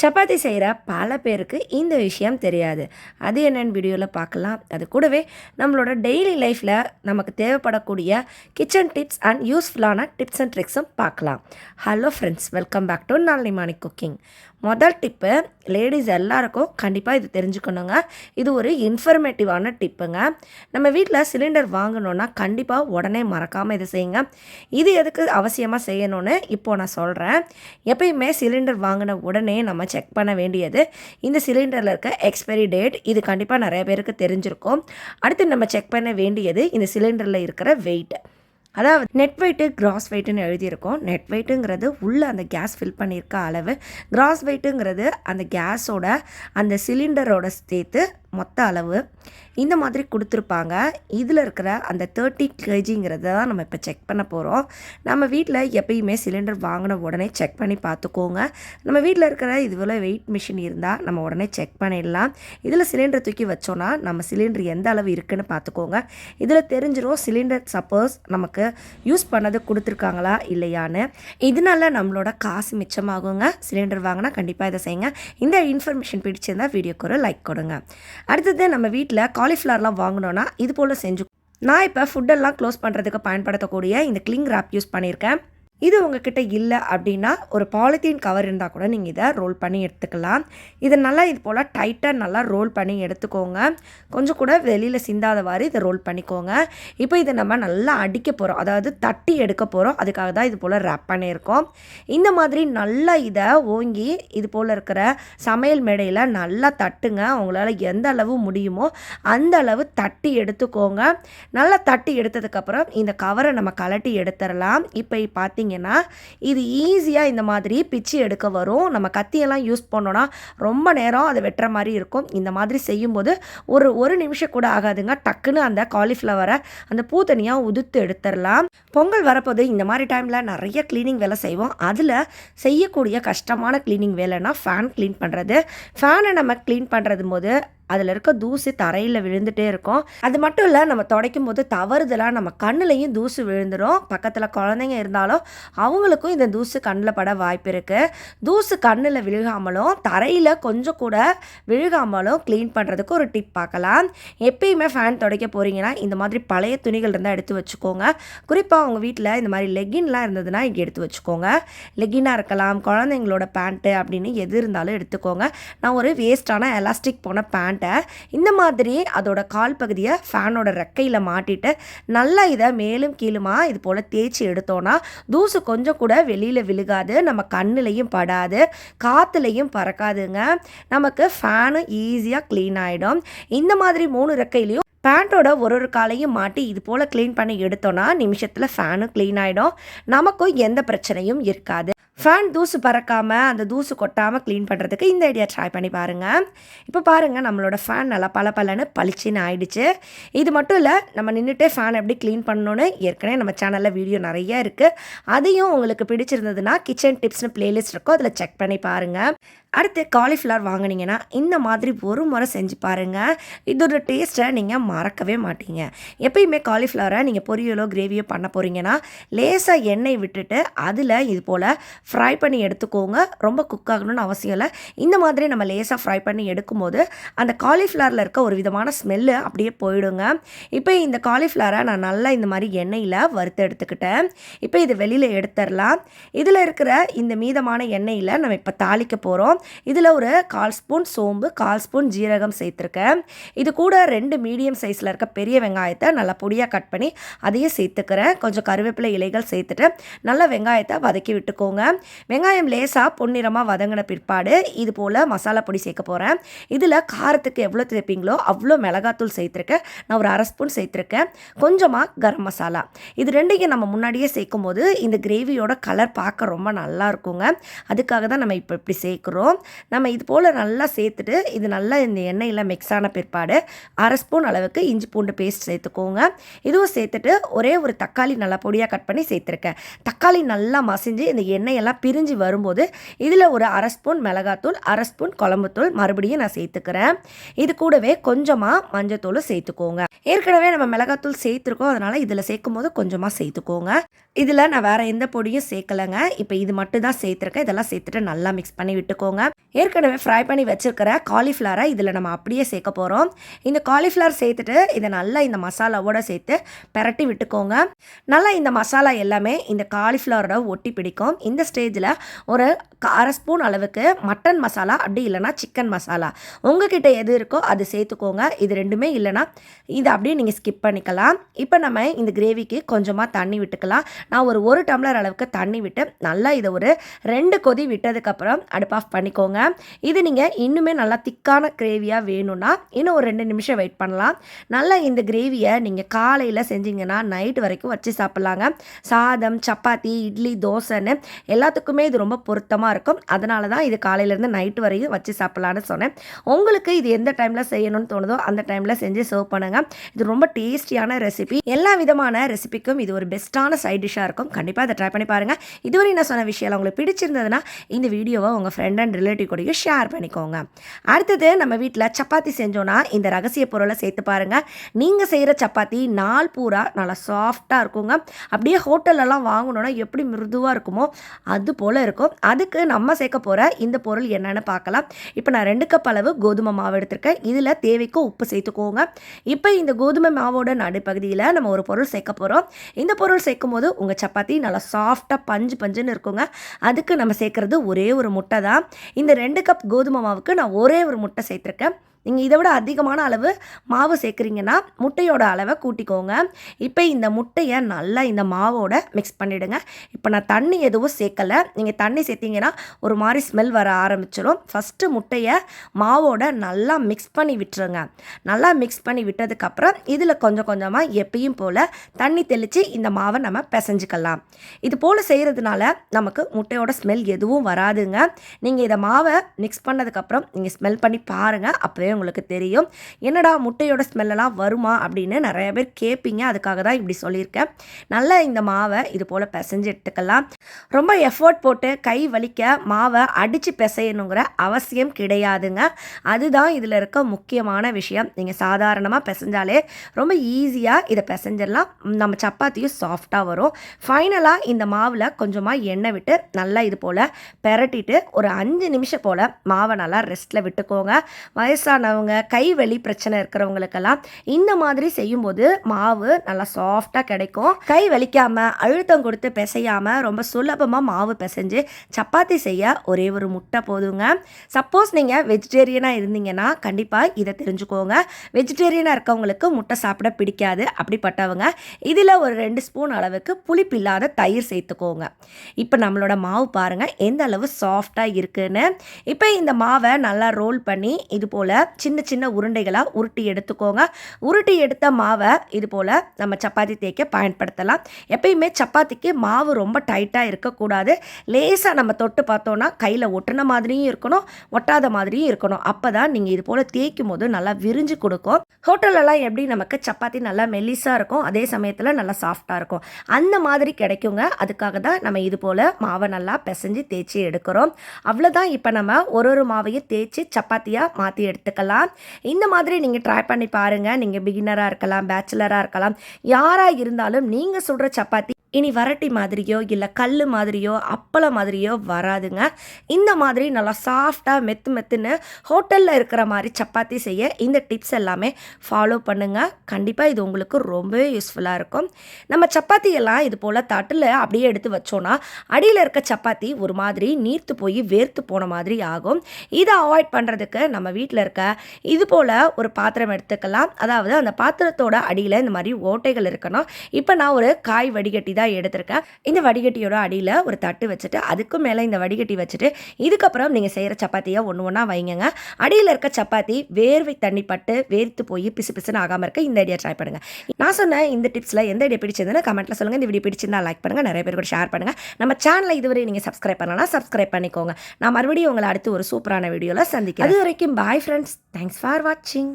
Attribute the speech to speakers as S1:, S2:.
S1: சப்பாத்தி செய்கிற பல பேருக்கு இந்த விஷயம் தெரியாது. அது என்னென்னு வீடியோவில் பார்க்கலாம். அது கூடவே நம்மளோட டெய்லி லைஃப்பில் நமக்கு தேவைப்படக்கூடிய கிச்சன் டிப்ஸ் அண்ட் யூஸ்ஃபுல்லான டிப்ஸ் அண்ட் ட்ரிக்ஸும் பார்க்கலாம். Hello friends welcome back to நாளை மாணி குக்கிங் முதல் டிப்பு லேடிஸ் எல்லாருக்கும் கண்டிப்பாக இது தெரிஞ்சுக்கணுங்க. இது ஒரு இன்ஃபர்மேட்டிவான டிப்புங்க நம்ம வீட்டில் சிலிண்டர் வாங்கணுன்னா கண்டிப்பாக உடனே மறக்காமல் இதை செய்யுங்க. இது எதுக்கு அவசியமாக செய்யணும்னு இப்போது நான் சொல்கிறேன் எப்பயுமே சிலிண்டர் வாங்கின உடனே நம்ம செக் பண்ண வேண்டியது இந்த சிலிண்டரில் இருக்க எக்ஸ்பைரி டேட் இது கண்டிப்பாக நிறைய பேருக்கு தெரிஞ்சிருக்கும். அடுத்து நம்ம செக் பண்ண வேண்டியது இந்த சிலிண்டரில் இருக்கிற வெயிட் அதாவது நெட் வெயிட்டு கிராஸ் வெயிட்டுன்னு எழுதியிருக்கோம். நெட் வெயிட்டுங்கிறது உள்ளே அந்த கேஸ் ஃபில் பண்ணியிருக்க அளவு. கிராஸ் வெயிட்டுங்கிறது அந்த கேஸோட அந்த சிலிண்டரோட சேர்த்து மொத்த அளவு. இந்த மாதிரி கொடுத்துருப்பாங்க. இதில் இருக்கிற அந்த தேர்ட்டி கேஜிங்கிறத தான் நம்ம இப்போ செக் பண்ண போகிறோம் நம்ம வீட்டில் எப்பயுமே சிலிண்டர் வாங்கின உடனே செக் பண்ணி பார்த்துக்கோங்க நம்ம வீட்டில் இருக்கிற இதுவில் வெயிட் மிஷின் இருந்தால் நம்ம உடனே செக் பண்ணிடலாம். இதில் சிலிண்டர் தூக்கி வச்சோன்னா நம்ம சிலிண்டர் எந்த அளவு இருக்குன்னு பார்த்துக்கோங்க இதில் தெரிஞ்சிடும் சிலிண்டர் சப்போஸ் நமக்கு யூஸ் பண்ணது கொடுத்துருக்காங்களா இல்லையான்னு. இதனால நம்மளோட காசு மிச்சமாகுங்க. சிலிண்டர் வாங்கினா கண்டிப்பாக இதை செய்யுங்க. இந்த இன்ஃபர்மேஷன் பிடிச்சிருந்தால் வீடியோக்கு ஒரு லைக் கொடுங்க. அடுத்தது நம்ம வீட்டில் காலிஃப்ளவர்லாம் வாங்கினோன்னா இது போல் செஞ்சு நான் இப்போ ஃபுட்டெல்லாம் க்ளோஸ் பண்ணுறதுக்கு பயன்படுத்தக்கூடிய இந்த கிளிங் ரேப் யூஸ் பண்ணியிருக்கேன். இது உங்ககிட்ட இல்லை அப்படின்னா ஒரு பாலித்தீன் கவர் இருந்தால் கூட நீங்கள் இதை ரோல் பண்ணி எடுத்துக்கலாம். இதை நல்லா இது போல் டைட்டாக நல்லா ரோல் பண்ணி எடுத்துக்கோங்க. கொஞ்சம் கூட வெளியில் சிந்தாதவாறு இதை ரோல் பண்ணிக்கோங்க. இப்போ இதை நம்ம நல்லா அடிக்க போகிறோம் அதாவது தட்டி எடுக்க போகிறோம் அதுக்காக தான் இது போல் ரேப் பண்ணியிருக்கோம். இந்த மாதிரி நல்லா இதை ஓங்கி இது போல் இருக்கிற சமையல் மேடையில் நல்லா தட்டுங்க. உங்களால் எந்த அளவு முடியுமோ அந்த அளவு தட்டி எடுத்துக்கோங்க. நல்லா தட்டி எடுத்ததுக்கப்புறம் இந்த கவரை நம்ம கலட்டி எடுத்துடலாம் இப்போ பார்த்தீங்க பார்த்தீங்கன்னா இது ஈஸியாக இந்த மாதிரி பிச்சு எடுக்க வரும். நம்ம கத்தியெல்லாம் யூஸ் பண்ணோன்னா ரொம்ப நேரம் அதை வெட்டுற மாதிரி இருக்கும். இந்த மாதிரி செய்யும்போது ஒரு ஒரு நிமிஷம் கூட ஆகாதுங்க. டக்குன்னு அந்த காலிஃப்ளவரை அந்த பூத்தனியாக உதுத்து எடுத்துடலாம். பொங்கல் வரப்போது இந்த மாதிரி டைமில் நிறைய க்ளீனிங் வேலை செய்வோம். அதில் செய்யக்கூடிய கஷ்டமான க்ளீனிங் வேலைன்னா ஃபேன் க்ளீன் பண்ணுறது ஃபேனை நம்ம க்ளீன் பண்ணுறது போது அதில் இருக்க தூசி தரையில் விழுந்துட்டே இருக்கும். அது மட்டும் இல்லை நம்ம துடைக்கும் போது தவறுதலாக நம்ம கண்ணுலையும் தூசு விழுந்துடும் பக்கத்தில் குழந்தைங்க இருந்தாலும் அவங்களுக்கும் இந்த தூசு கண்ணில் பட வாய்ப்பு இருக்குது தூசு கண்ணில் விழுகாமலும் தரையில் கொஞ்சம் கூட விழுகாமலும் க்ளீன் பண்ணுறதுக்கு ஒரு டிப் பார்க்கலாம். எப்பயுமே ஃபேன் துடைக்க போகிறீங்கன்னா இந்த மாதிரி பழைய துணிகள் இருந்தால் எடுத்து வச்சுக்கோங்க. குறிப்பாக உங்கள் வீட்டில் இந்த மாதிரி லெகின்லாம் இருந்ததுன்னா இங்கே எடுத்து வச்சுக்கோங்க. லெகினாக இருக்கலாம் குழந்தைங்களோட பேண்ட்டு அப்படின்னு எது இருந்தாலும் எடுத்துக்கோங்க. நான் ஒரு வேஸ்ட்டான எலாஸ்டிக் போன பேண்ட் பேண்ட்டை இந்த மாதிரி அதோட கால் பகுதியை ஃபேனோட ரெக்கையில் மாட்டிட்டு நல்லா இதை மேலும் கீழுமா இது போல் தேய்ச்சி எடுத்தோன்னா தூசு கொஞ்சம் கூட வெளியில் விழுகாது நம்ம கண்ணுலையும் படாது காற்றுலையும் பறக்காதுங்க. நமக்கு ஃபேனும் ஈஸியாக க்ளீன் ஆகிடும் இந்த மாதிரி மூணு ரெக்கையிலையும் பேண்ட்டோட ஒரு ஒரு காலையும் மாட்டி இது போல் க்ளீன் பண்ணி எடுத்தோன்னா நிமிஷத்தில் ஃபேனும் க்ளீன் ஆகிடும் நமக்கும் எந்த பிரச்சனையும் இருக்காது. ஃபேன் தூசு பறக்காமல் அந்த தூசு கொட்டாமல் க்ளீன் பண்ணுறதுக்கு இந்த ஐடியா ட்ரை பண்ணி பாருங்கள் இப்போ பாருங்கள் நம்மளோட ஃபேன் நல்லா பல பலன்னு பளிச்சுன்னு ஆயிடுச்சு. இது மட்டும் இல்லை நம்ம நின்றுட்டே ஃபேன் எப்படி க்ளீன் பண்ணணுன்னு ஏற்கனவே நம்ம சேனலில் வீடியோ நிறைய இருக்குது அதையும் உங்களுக்கு பிடிச்சிருந்ததுன்னா கிச்சன் டிப்ஸ்னு பிளேலிஸ்ட் இருக்கோ அதில் செக் பண்ணி பாருங்கள் அடுத்து காலிஃப்ளவர் வாங்கினீங்கன்னா இந்த மாதிரி ஒரு முறை செஞ்சு பாருங்கள் இதோட டேஸ்ட்டை நீங்கள் மறக்கவே மாட்டீங்க. எப்பயுமே காலிஃப்ளவரை நீங்கள் பொரியலோ கிரேவியோ பண்ண போகிறீங்கன்னா லேசாக எண்ணெய் விட்டுட்டு அதில் இது போல் ஃப்ரை பண்ணி எடுத்துக்கோங்க. ரொம்ப குக் ஆகணும்னு அவசியம் இல்லை. இந்த மாதிரி நம்ம லேசாக ஃப்ரை பண்ணி எடுக்கும்போது அந்த காலிஃப்ளவரில் இருக்க ஒரு விதமான ஸ்மெல்லு அப்படியே போயிடுங்க. இப்போ இந்த காலிஃப்ளவரை நான் நல்லா இந்த மாதிரி எண்ணெயில் வறுத்து எடுத்துக்கிட்டேன். இப்போ இது வெளியில் எடுத்துடலாம். இதில் இருக்கிற இந்த மீதமான எண்ணெயில் நம்ம இப்போ தாளிக்க போகிறோம் இதில் ஒரு கால் ஸ்பூன் சோம்பு கால் ஸ்பூன் ஜீரகம் சேர்த்துருக்கேன். இது கூட ரெண்டு மீடியம் சைஸில் இருக்க பெரிய வெங்காயத்தை நல்லா பொடியாக கட் பண்ணி அதையும் சேர்த்துக்கிறேன். கொஞ்சம் கருவேப்பிலை இலைகள் சேர்த்துட்டு நல்லா வெங்காயத்தை வதக்கி விட்டுக்கோங்க. வெங்காயம் லேசாக பொன்னிறமாக வதங்கின பிற்பாடு இது போல் மசாலா பொடி சேர்க்க போகிறேன் இதில் காரத்துக்கு எவ்வளோ சேர்ப்பீங்களோ அவ்வளோ மிளகாத்தூள் சேர்த்துருக்கேன். நான் ஒரு அரை ஸ்பூன் சேர்த்துருக்கேன். கொஞ்சமாக கரம் மசாலா. இது ரெண்டையும் நம்ம முன்னாடியே சேர்க்கும் போது இந்த கிரேவியோட கலர் பார்க்க ரொம்ப நல்லா இருக்குங்க. அதுக்காக தான் நம்ம இப்போ இப்படி சேர்க்குறோம். நம்ம இது போல் நல்லா சேர்த்துட்டு இது நல்லா இந்த எண்ணெயில் மிக்ஸ் ஆன பிற்பாடு அரை ஸ்பூன் அளவுக்கு இஞ்சி பூண்டு பேஸ்ட் சேர்த்துக்கோங்க. இதுவும் சேர்த்துட்டு ஒரே ஒரு தக்காளி நல்லா பொடியாக கட் பண்ணி சேர்த்துருக்கேன். தக்காளி நல்லா மசிஞ்சு இந்த எண்ணெயெல்லாம் பிரிஞ்சு வரும்போது இதில் ஒரு அரை ஸ்பூன் மிளகாத்தூள் அரை ஸ்பூன் குழம்புத்தூள் மறுபடியும் நான் சேர்த்துக்கிறேன். இது கூடவே கொஞ்சமாக மஞ்சத்தூள் சேர்த்துக்கோங்க. ஏற்கனவே நம்ம மிளகாத்தூள் சேர்த்துருக்கோம். அதனால் இதில் சேர்க்கும் போது கொஞ்சமாக சேர்த்துக்கோங்க. இதில் நான் வேறு எந்த பொடியும் சேர்க்கலைங்க. இப்போ இது மட்டும் தான் சேர்த்துருக்கேன். இதெல்லாம் சேர்த்துட்டு நல்லா மிக்ஸ் பண்ணி விட்டுக்கோங்க. ஏற்கனவே ஃப்ரை பண்ணி வச்சுருக்கிற காலிஃப்ளவரை இதில் நம்ம அப்படியே சேர்க்க போகிறோம் இந்த காலிஃப்ளவர் சேர்த்துட்டு இதை நல்லா இந்த மசாலாவோடு சேர்த்து பரட்டி விட்டுக்கோங்க. நல்லா இந்த மசாலா எல்லாமே இந்த காலிஃப்ளவரோட ஒட்டி பிடிக்கும். இந்த ஸ்டேஜில் ஒரு அரை ஸ்பூன் அளவுக்கு மட்டன் மசாலா அப்படி இல்லைனா சிக்கன் மசாலா. உங்ககிட்ட எது இருக்கோ அது சேர்த்துக்கோங்க. இது ரெண்டுமே இல்லைனா இது அப்படியே நீங்கள் ஸ்கிப் பண்ணிக்கலாம். இப்போ நம்ம இந்த கிரேவிக்கு கொஞ்சமாக தண்ணி விட்டுக்கலாம். நான் ஒரு ஒரு டம்ளர் அளவுக்கு தண்ணி விட்டு நல்லா இதை ஒரு ரெண்டு கொதி விட்டதுக்கப்புறம் அடுப்பு ஆஃப் பண்ணிக்கோங்க. இது நீங்கள் இன்னுமே நல்லா திக்கான கிரேவியாக வேணும்னா இன்னும் ஒரு ரெண்டு நிமிஷம் வெயிட் பண்ணலாம். நல்லா இந்த கிரேவியை நீங்கள் காலையில் செஞ்சீங்கன்னா நைட் வரைக்கும் வச்சு சாப்பிட்லாங்க. சாதம் சப்பாத்தி இட்லி தோசைன்னு எல்லாத்துக்குமே இது ரொம்ப பொருத்தமாக இருக்கும். அதனால தான் இது காலையிலேருந்து நைட்டு வரைக்கும் வச்சு சாப்பிட்லான்னு சொன்னேன். உங்களுக்கு இது எந்த டைமில் செய்யணும்னு தோணுதோ அந்த டைமில் செஞ்சு சர்வ் பண்ணுங்கள் இது ரொம்ப டேஸ்டியான ரெசிபி எல்லா விதமான ரெசிபிக்கும் இது ஒரு பெஸ்ட்டான சைட் டிஷ்ஷாக இருக்கும். கண்டிப்பாக அதை ட்ரை பண்ணி பாருங்கள் இதுவரை நான் சொன்ன விஷயம் உங்களுக்கு பிடிச்சிருந்ததுன்னா இந்த வீடியோவை உங்கள் ஃப்ரெண்ட் அண்ட் ரிலேட்டிவ் கூடயும் ஷேர் பண்ணிக்கோங்க. அடுத்தது நம்ம வீட்டில் சப்பாத்தி செஞ்சோன்னா இந்த ரகசிய பொருளை சேர்த்து பாருங்கள் நீங்கள் செய்கிற சப்பாத்தி நாள் பூரா நல்லா சாஃப்டாக இருக்குங்க. அப்படியே ஹோட்டல்லலாம் வாங்கணுன்னா எப்படி மிருதுவாக இருக்குமோ அது போல் இருக்கும். அதுக்கு நம்ம சேர்க்க போகிற இந்த பொருள் என்னென்னு பார்க்கலாம். இப்போ நான் ரெண்டு கப் அளவு கோதுமை மாவு எடுத்திருக்கேன். இதில் தேவைக்கும் உப்பு சேர்த்துக்கோங்க. இப்போ இந்த இந்த கோதுமை மாவோட நடுப்பகுதியில் நம்ம ஒரு பொருள் சேர்க்க போகிறோம் இந்த பொருள் சேர்க்கும் போது உங்கள் சப்பாத்தி நல்லா சாஃப்டாக பஞ்சு பஞ்சுன்னு இருக்குங்க. அதுக்கு நம்ம சேர்க்குறது ஒரே ஒரு முட்டை தான். இந்த ரெண்டு கப் கோதுமை மாவுக்கு நான் ஒரே ஒரு முட்டை சேர்த்துருக்கேன். நீங்கள் இதை விட அதிகமான அளவு மாவு சேர்க்குறீங்கன்னா முட்டையோட அளவை கூட்டிக்கோங்க. இப்போ இந்த முட்டையை நல்லா இந்த மாவோட மிக்ஸ் பண்ணிவிடுங்க இப்போ நான் தண்ணி எதுவும் சேர்க்கலை. நீங்கள் தண்ணி சேர்த்திங்கன்னா ஒரு மாதிரி ஸ்மெல் வர ஆரம்பிச்சிடும் ஃபஸ்ட்டு முட்டையை மாவோட நல்லா மிக்ஸ் பண்ணி விட்டுருங்க. நல்லா மிக்ஸ் பண்ணி விட்டதுக்கப்புறம் இதில் கொஞ்சம் கொஞ்சமாக எப்பயும் போல் தண்ணி தெளித்து இந்த மாவை நம்ம பிசைஞ்சிக்கலாம். இது போல் செய்கிறதுனால நமக்கு முட்டையோட ஸ்மெல் எதுவும் வராதுங்க. நீங்கள் இதை மாவை மிக்ஸ் பண்ணதுக்கப்புறம் நீங்கள் ஸ்மெல் பண்ணி பாருங்கள் அப்போவே உங்களுக்கு தெரியும். என்னடா முட்டையோட ஸ்மெல்லெல்லாம் வருமா அப்படின்னு நிறைய பேர் கேட்பீங்க அதுக்காக தான் இப்படி சொல்லியிருக்கேன். நல்லா இந்த மாவை இது போல் பிசைஞ்சு எடுத்துக்கலாம். ரொம்ப எஃபோர்ட் போட்டு கை வலிக்க மாவை அடித்து பிசையணுங்கிற அவசியம் கிடையாதுங்க. அதுதான் இதில் இருக்க முக்கியமான விஷயம். நீங்கள் சாதாரணமாக பிசைஞ்சாலே ரொம்ப ஈஸியாக இதை பிசைஞ்சிடலாம். நம்ம சப்பாத்தியும் சாஃப்டாக வரும். ஃபைனலாக இந்த மாவில் கொஞ்சமாக எண்ணெய் விட்டு நல்லா இது போல் பெரட்டிட்டு ஒரு அஞ்சு நிமிஷம் போல் மாவை நல்லா ரெஸ்ட்டில் விட்டுக்கோங்க. வயசான வயசானவங்க கை வலி பிரச்சனை இருக்கிறவங்களுக்கெல்லாம் இந்த மாதிரி செய்யும்போது மாவு நல்லா சாஃப்டாக கிடைக்கும். கை வலிக்காமல் அழுத்தம் கொடுத்து பிசையாமல் ரொம்ப சுலபமாக மாவு பிசைஞ்சு சப்பாத்தி செய்ய ஒரே ஒரு முட்டை போதுங்க. சப்போஸ் நீங்கள் வெஜிடேரியனாக இருந்தீங்கன்னா கண்டிப்பாக இதை தெரிஞ்சுக்கோங்க. வெஜிடேரியனாக இருக்கவங்களுக்கு முட்டை சாப்பிட பிடிக்காது. அப்படிப்பட்டவங்க இதில் ஒரு ரெண்டு ஸ்பூன் அளவுக்கு புளிப்பில்லாத தயிர் சேர்த்துக்கோங்க. இப்போ நம்மளோட மாவு பாருங்கள் எந்த அளவு சாஃப்டாக இருக்குன்னு. இப்போ இந்த மாவை நல்லா ரோல் பண்ணி இது போல் சின்ன சின்ன உருண்டைகளாக உருட்டி எடுத்துக்கோங்க. உருட்டி எடுத்த மாவை இது போல் நம்ம சப்பாத்தி தேய்க்க பயன்படுத்தலாம். எப்பயுமே சப்பாத்திக்கு மாவு ரொம்ப டைட்டாக இருக்கக்கூடாது. லேசாக நம்ம தொட்டு பார்த்தோன்னா கையில் ஒட்டின மாதிரியும் இருக்கணும் ஒட்டாத மாதிரியும் இருக்கணும். அப்போ தான் நீங்கள் இது போல் தேய்க்கும் போது நல்லா விரிஞ்சு கொடுக்கும். ஹோட்டலெல்லாம் எப்படி நமக்கு சப்பாத்தி நல்லா மெல்லிஸாக இருக்கும் அதே சமயத்தில் நல்லா சாஃப்டாக இருக்கும். அந்த மாதிரி கிடைக்குங்க. அதுக்காக தான் நம்ம இது போல் மாவை நல்லா பிசைஞ்சு தேய்ச்சி எடுக்கிறோம். அவ்வளோதான் இப்போ நம்ம ஒரு ஒரு மாவையும் தேய்ச்சி சப்பாத்தியாக மாற்றி எடுத்துக்கலாம். இருக்கலாம் இந்த மாதிரி நீங்கள் ட்ரை பண்ணி பாருங்கள் நீங்கள் பிகினராக இருக்கலாம் பேச்சுலராக இருக்கலாம். யாராக இருந்தாலும் நீங்கள் சுடுற சப்பாத்தி இனி வரட்டி மாதிரியோ இல்லை கல் மாதிரியோ அப்பளம் மாதிரியோ வராதுங்க. இந்த மாதிரி நல்லா சாஃப்டாக மெத்து மெத்துன்னு ஹோட்டலில் இருக்கிற மாதிரி சப்பாத்தி செய்ய இந்த டிப்ஸ் எல்லாமே ஃபாலோ பண்ணுங்கள் கண்டிப்பாக இது உங்களுக்கு ரொம்பவே யூஸ்ஃபுல்லாக இருக்கும். நம்ம சப்பாத்தி எல்லாம் இது போல் தட்டில் அப்படியே எடுத்து வச்சோன்னா அடியில் இருக்க சப்பாத்தி ஒரு மாதிரி நீர்த்து போய் வேர்த்து போன மாதிரி ஆகும். இதை அவாய்ட் பண்ணுறதுக்கு நம்ம வீட்டில் இருக்க இது போல் ஒரு பாத்திரம் எடுத்துக்கலாம். அதாவது அந்த பாத்திரத்தோட அடியில் இந்த மாதிரி ஓட்டைகள் இருக்கணும். இப்போ நான் ஒரு காய் வடிகட்டி தான் எடுத்திருக்கேன் இந்த வடிகட்டியோட அடியில் ஒரு தட்டு வச்சுட்டு அதுக்கும் மேலே இந்த வடிகட்டி வச்சுட்டு இதுக்கப்புறம் நீங்கள் செய்கிற சப்பாத்தியை ஒன்று ஒன்றா வைங்க அடியில் இருக்க சப்பாத்தி வேர்வை தண்ணி பட்டு வேர்த்து போய் பிசு பிசுன்னு ஆகாமல் இருக்க இந்த ஐடியா ட்ரை பண்ணுங்கள் நான் சொன்ன இந்த டிப்ஸில் எந்த ஐடியா பிடிச்சிருந்தேன்னு கமெண்ட்டில் சொல்லுங்கள் இந்த வீடியோ பிடிச்சிருந்தா லைக் பண்ணுங்கள் நிறைய பேர் கூட ஷேர் பண்ணுங்கள் நம்ம சேனலை இதுவரை நீங்கள் சப்ஸ்கிரைப் பண்ணலாம் சப்ஸ்கிரைப் பண்ணிக்கோங்க. நான் மறுபடியும் உங்களை அடுத்து ஒரு சூப்பரான வீடியோவில் சந்திக்கிறேன். அது வரைக்கும் பாய் ஃப்ரெண்ட்ஸ் தேங்க்ஸ் ஃபார் வாட்சிங்